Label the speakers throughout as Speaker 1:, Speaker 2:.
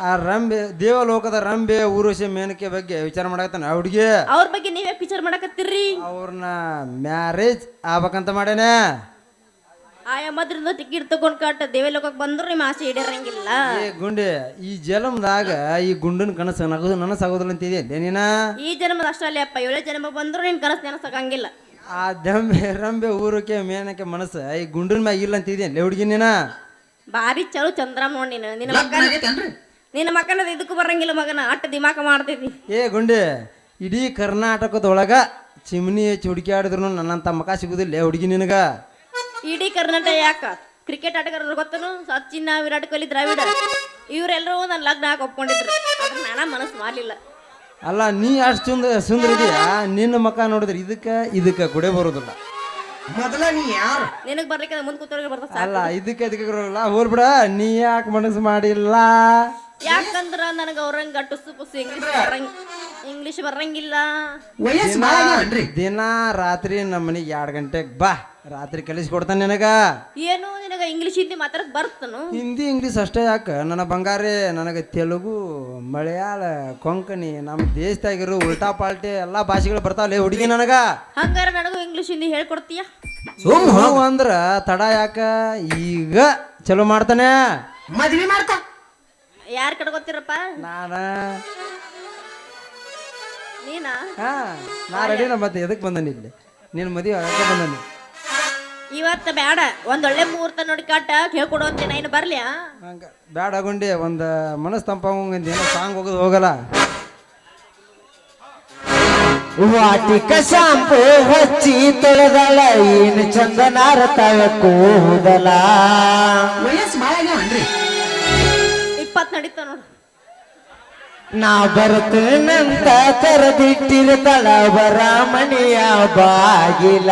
Speaker 1: ಆ ರಂಬೆ ದೇವಲೋಕದ ರಂಬೆ ಊರ್ವಶಿ ಮೇನಕೆ ಬಗ್ಗೆ ವಿಚಾರ ಮಾಡಕತ್ತಾನ. ಹುಡುಗಿ?
Speaker 2: ಅವ್ರ ಬಗ್ಗೆ ನೀವೇ ವಿಚಾರ ಮಾಡಕತ್ತೀರಿ?
Speaker 1: ಅವ್ರನ್ನ ಮ್ಯಾರೇಜ್ ಆಗ್ಬೇಕಂತ ಮಾಡೇನೆ
Speaker 2: ಆಯಾ ಮದ್ರಿಂದ ಟಿಕೆಟ್ ತಗೊಂಡ್ ಕಟ್ಟ ದೇವಲೋಕಕ್ಕೆ ಬಂದ್ರು ನಿಮ್ಮ ಆಸೆ ಈಡೇರಂಗಿಲ್ಲ.
Speaker 1: ಏ ಗುಂಡಿ ಈ ಜನ್ಮದಾಗ ಈ ಗುಂಡನ್ ಕನಸು ನಗದು ನನಸಾಗೋದಿಲ್ಲ ಅಂತಿದೆ ನೀನ?
Speaker 2: ಈ ಜನ್ಮದ ಅಷ್ಟೇ ಅಪ್ಪ ಏಳೇ ಜನ್ಮ ಬಂದ್ರು ನಿನ್ ಕನಸು ನೆನಸಕ್ಕಾಗಿಲ್ಲ
Speaker 1: ಆ ದಂಬೆ ರಂಬೆ ಊರಕ್ಕೆ ಮೇನಕೆ ಮನಸ್ಸು ಈ ಗುಂಡನ ಮ್ಯಾಗ ಇಲ್ಲ ಅಂತಿದೆ ಲೇ ಹುಡುಗಿ ನೀನ?
Speaker 2: ಬಾರಿ ಚಲೋ ಚಂದ್ರಮ್ಮ ನೀನು. ನಿನ್ನ
Speaker 3: ಮಗನ ಆಗೈತೇನ್ರಿ?
Speaker 2: ನಿನ್ನ ಮಕ್ಕನ ಇದಕ್ಕೂ ಬರಂಗಿಲ್ಲ ಮಗನ ಅಟ್ಟ ದಿಮಾಕ ಮಾಡ್ತೈತಿ
Speaker 1: ಏ ಗುಂಡೆ ಇಡೀ ಕರ್ನಾಟಕದೊಳಗ ಚಿಮ್ನಿ ಹಚ್ಚಿ ಹುಡುಕ್ಯಾಡಿದ್ರು ನನ್ನಂತ ಮಕ ಸಿಗುದಿಲ್ಲ ಹುಡುಗಿ ನಿನಗ?
Speaker 2: ಇಡೀ ಕರ್ನಾಟಕ ಯಾಕ? ಕ್ರಿಕೆಟ್ ಆಟಗಾರರು ಗೊತ್ತನು? ಸಚಿನ್ ವಿರಾಟ್ ಕೊಹ್ಲಿ ದ್ರಾವಿಡ ಇವರೆಲ್ಲರೂ ನನ್ನ ಲಗ್ನ ಹಾಕಿ ಒಪ್ಕೊಂಡಿದ್ರು. ಆದ್ರೆ ನಾನ ಮನಸ್ಸು ಮಾಡಲಿಲ್ಲ.
Speaker 1: ಅಲ್ಲ ನೀ ಅಷ್ಟು ಸುಂದರ ಸುಂದರ ಇದೆಯಾ? ನಿನ್ನ ಮಕ ನೋಡಿದ್ರೆ ಇದಕ್ಕೆ ಇದಕ್ಕೆ ಗುಡೆ ಬರೋದಿಲ್ಲ.
Speaker 3: ಮೊದಲ ನೀ ಯಾರು?
Speaker 2: ನಿನಗೆ ಬರ್ಲಿಕ್ಕೆ ಮುಂದೆ ಕೂತವ್ರಿಗೆ ಬರ್ತದೆ ಸಾಕು.
Speaker 1: ಅಲ್ಲ ಇದಕ್ಕೆ ಅದಕ್ಕೆ ಬರೋಲ್ಲ ನೀ ಯಾಕೆ ಮನಸ್ಸು ಮಾಡಿಲ್ಲ?
Speaker 2: ಯಾಕಂದ್ರ ನನಗೆ ಅವ್ರಂಗ ಟುಸು ಪುಸು ಇಂಗ್ಲಿಷ್ ಬರಂಗ್ ಇಂಗ್ಲಿಷ್ ಬರಂಗಿಲ್ಲ.
Speaker 3: ವಯಸ್ಸು
Speaker 1: ದಿನ ದಿನ ರಾತ್ರಿ ನಮ್ಮ ಮನೆಗೆ ಎರಡು ಗಂಟೆಗೆ ಬಾ. ರಾತ್ರಿ ಕಲಿಸಿ ಕೊಡ್ತಾನೆ ನಿನಗ.
Speaker 2: ಏನು ನಿನಗೆ ಇಂಗ್ಲಿಷ್ ಹಿಂದಿ ಮಾತಾಡಕ್ ಬರ್ತನು.
Speaker 1: ಹಿಂದಿ ಇಂಗ್ಲೀಷ್ ಅಷ್ಟೇ ಯಾಕೆ? ನನ್ನ ಬಂಗಾರಿ ನನಗೆ ತೆಲುಗು ಮಲಯಾಳ ಕೊಂಕಣಿ ನಮ್ಮ ದೇಶದಾಗಿರೋ ಉಲ್ಟಾ ಪಾಲ್ಟಿ ಎಲ್ಲ ಭಾಷೆಗಳು ಬರ್ತಾವಲ್ಲ ಹುಡುಗಿ ನನಗ.
Speaker 2: ಹಂಗಾರ ನನಗೂ ಇಂಗ್ಲಿಷ್ ಹಿಂದಿ ಹೇಳ್ಕೊಡ್ತೀಯ?
Speaker 3: ಸುಮ್
Speaker 1: ಅಂದ್ರ ತಡ ಯಾಕ? ಈಗ ಚಲೋ ಮಾಡ್ತಾನೆ.
Speaker 3: ಮದ್ವಿ ಮಾಡ್ಕೊ
Speaker 2: ಯಾರ್ ಕಟ್ಕೊತೀರಪ್ಪ
Speaker 1: ನಾನ.
Speaker 2: ನೀನಾ?
Speaker 1: ಹಾ ನಾ ರೆಡಿನ ಮತ್ತೆ ಎದಕ್ಕೆ ಬಂದನಿ ಇಲ್ಲಿ? ನಿನ್ನ ಮದ್ವೆ ಆಗಕ್ಕೆ ಬಂದನಿ
Speaker 2: ಇವತ್ತ ಬೇಡ ಒಂದೊಳ್ಳೆ ಮುಹೂರ್ತ ನೋಡಿ ಕಟ್ಟ ಹೇಳ್ಕೊಡು ಅಂತ ಇನ್ನು ಬರ್ಲಿಯಾ?
Speaker 1: ಹಂಗ ಬ್ಯಾಡ ಗುಂಡಿ ಒಂದ್ ಮನಸ್ ತಂಪಾಗಂದ ಏನೋ ಸಾಂಗ್ ಹೋಗೋದು ಹೋಗಲ್ಲ.
Speaker 4: ವಾಟಿಕ ಶಾಂಪು ಹಚ್ಚಿ ತೊಳೆದಳ ಏನು ಚಂದನಾರ ತವ ಕೂದಲ.
Speaker 3: ವಯಸ್ಸು ಭಾಳ ಆಗ್ಯಾವನ್ರಿ
Speaker 2: ಇಪ್ಪತ್ತು ನಡೀತ ನೋಡು.
Speaker 4: ನಾ ಬರ್ತೇನಂತ ತೆರೆದಿಟ್ಟಿರ್ತಾಳ ಬರಾಮಣಿಯ ಬಾಗಿಲ.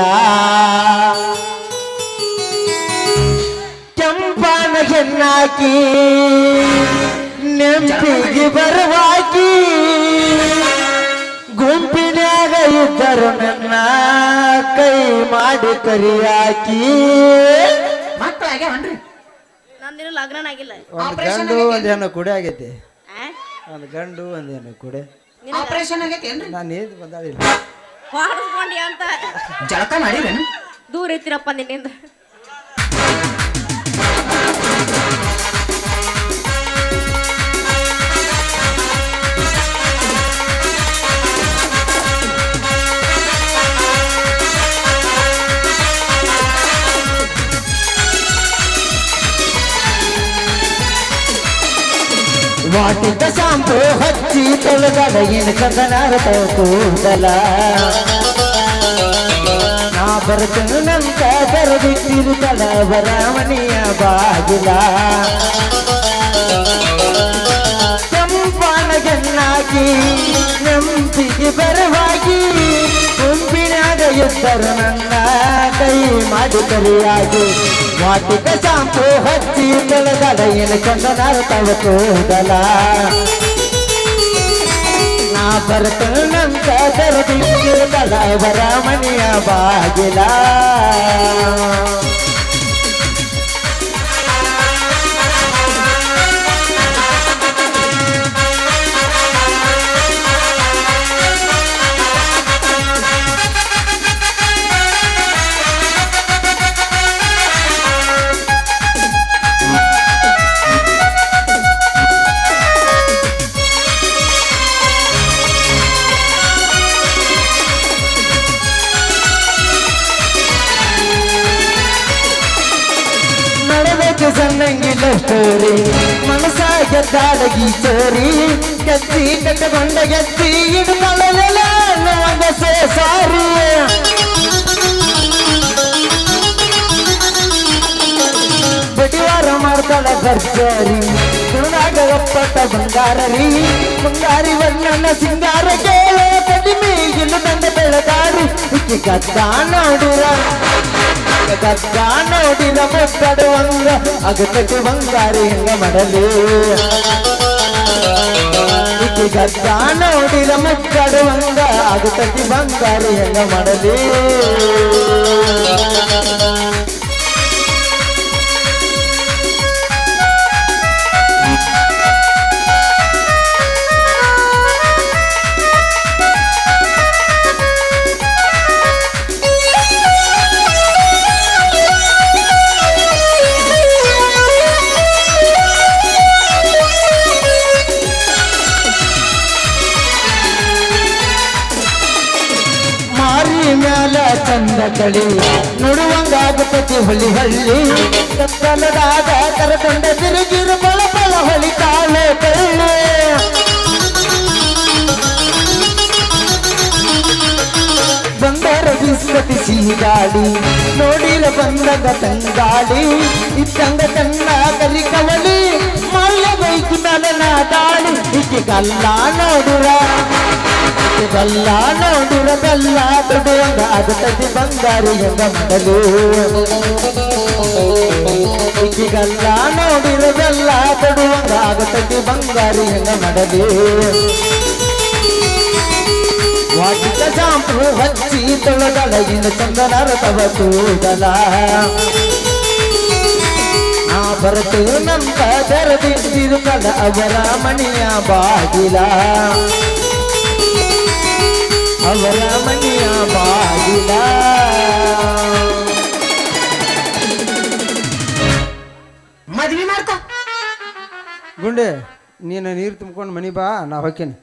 Speaker 4: ಕೆಂಪನ ಹೆಣ್ಣಾಕಿ ನೆಂಪಿಗೆ ಬರವಾಕಿ ಮಾಡಿ ಕರಿಯಾಕಿ.
Speaker 3: ಮಕ್ಕಳು ಆಗ್ಯಾವನ್ರಿ
Speaker 2: ನಂದಿನ ಲಗ್ನ ಆಗಿಲ್ಲ
Speaker 1: ಒಂದು ಗಂಡು ಒಂದು ಹೆಣ್ಣು ಕುಡಿ ಆಗೈತಿ.
Speaker 2: ಆ?
Speaker 1: ಒಂದು ಗಂಡು ಒಂದು ಹೆಣ್ಣು ಕುಡಿ.
Speaker 3: ಆಪರೇಷನ್ ಆಗೈತೇನ್ರಿ
Speaker 1: ನಾನು ಏನ್ ಬಂದಾಳಿಲ್ಲ.
Speaker 2: ಹೊಡೆಸ್ಕೊಂಡಿ ಅಂತ.
Speaker 3: ಜಳಕ ಮಾಡಿರೇನು?
Speaker 2: ದೂರ ಐತಿರಪ್ಪ ನಿನ್ನಿಂದ.
Speaker 4: ವಾಟಿಕ ಶಾಂಪು ಹಚ್ಚಿ ತೊಳೆದಳ ಏನು ಚಂದನಾರ ತವ ಕೂದಲ ನಾ ನಂತ ತೆರೆದಿಟ್ಟಿರುತ್ತಲ ಬರಾಮಣಿಯ ಬಾಗಿಲ. ಕೆಂಪಾನಗನ್ನಾಗಿ ನಂಬಿಗೆ ಬರವಾಗಿ ಗುಂಪಿನಾಗ ಇದ್ದರು ನನ್ನ ಕೈ ಮಾಡಿ ಕರಿಯಾಗಿ ವಾಟಿಕ ಶಾಂಪು ಹಚ್ಚಿ ತೊಳೆದಳ ಏನು ಚಂದನಾರ ತವ ಕೂದಲ. ನಾ ಬರದಿ ಬರ ಮನೆಯ ಬಾಗಿಲ. ಸಣ್ಣಂಗಿಲ್ಲ ಸ್ಟೋರಿ ಮನಸ ಗೆದ್ದಾಡಗಿ ಸರಿ ಗೆದ್ದಿ ಕಟ್ಟಕೊಂಡ ಗೆದ್ದಿ ಇಡ್ಕೊಳ್ಳಲಿಲ್ಲ ಒಂದು ಸಾರಿ. ಬಡಿವಾರ ಮಾಡ್ತಾಳ ಭರ್ಜರಿ. ಗುಣಾಗ ಒಪ್ಪಟ್ಟ ಬಂಗಾರ ಬಂಗಾರಿ ವರ್ಣನ ಸಿಂಗಾರ ಕೇಳ. ಕಡಿಮೆ ಇನ್ನು ತಂದೆ ಬೆಳೆದಾರಿ ಇಕ್ಕಿ ಗದ್ದ ನೋಡಿರ. ಗದ್ದ ನೋಡಿದ ಮುಕ್ಕಡುವಂಗ ಅಗತಕ್ಕೆ ಬಂಗಾರಿ ಹೆಂಗ ಮಾಡಲಿ? ಗದ್ದ ನೋಡಿದ ಮುಕ್ಕಡುವಂಗ ಅಗತಕ್ಕೆ ಬಂಗಾರಿ ಹೆಂಗ ಮಾಡಲಿ? ಬಂದ ಕಳಿ ನೋಡುವಂಗಾಗುತ್ತದೆ ಹೊಲಿ ಹಳ್ಳಿ. ಕತ್ತಲದಾಗ ಕರಕೊಂಡ ತಿರುಗಿರು ಬಳ ಬಳ ಹೊಳಿ ಕಾಲೆ ಕಳ್ಳಿ. ಬಂಗಾರ ಬಿಸ್ಕತಿ ಸಿಹಿಗಾಡಿ, ನೋಡಿರ ಬಂದಾಗ ತಂಗಾಡಿ ಇದ್ದಂಗ ತನ್ನ ಕಲಿ ಕವಲಿ ಮಲ್ಲ ಬೈಕು ನನ್ನ ದಾಳಿ. ಇಕ್ಕಿ ಕಲ್ಲ ನೋಡುರ ಇಕ್ಕಿ ಬಲ್ಲ ನೋಡುರ ಬೆಲ್ಲ ತೊಡುವಂಗ ಆಗುತ್ತದೆ ಬಂಗಾರಿ ಹೆಂಗ ಮಾಡಲು. ಇಕ್ಕಿ ಕಲ್ಲ ನೋಡಿರ ಬೆಲ್ಲ ತೊಡುವಂಗ ಆಗುತ್ತದೆ ಬಂಗಾರಿ ಹೆಂಗ ಮಾಡಲು. ವಾಟಿಕ ಶಾಂಪು ಹಚ್ಚಿ ತೊಳೆದಳಗಿನ ಚಂದನರ ತವ ಕೂದಲ. ಆ ಬರತು ನಂತ ತೆರೆದಿಟ್ಟಿರುತ್ತಲ ಅವರ ಮಣಿಯ ಬಾಗಿಲ. ಅವರ ಮನೆಯ ಬಾಗಿಲ.
Speaker 3: ಮದ್ವಿ ಮಾಡ್ಕೊ.
Speaker 1: ಗುಂಡೆ ನೀನು ನೀರು ತುಂಬ್ಕೊಂಡು ಮನಿ ಬಾ ನಾ ಹೋಗ್ತೀನಿ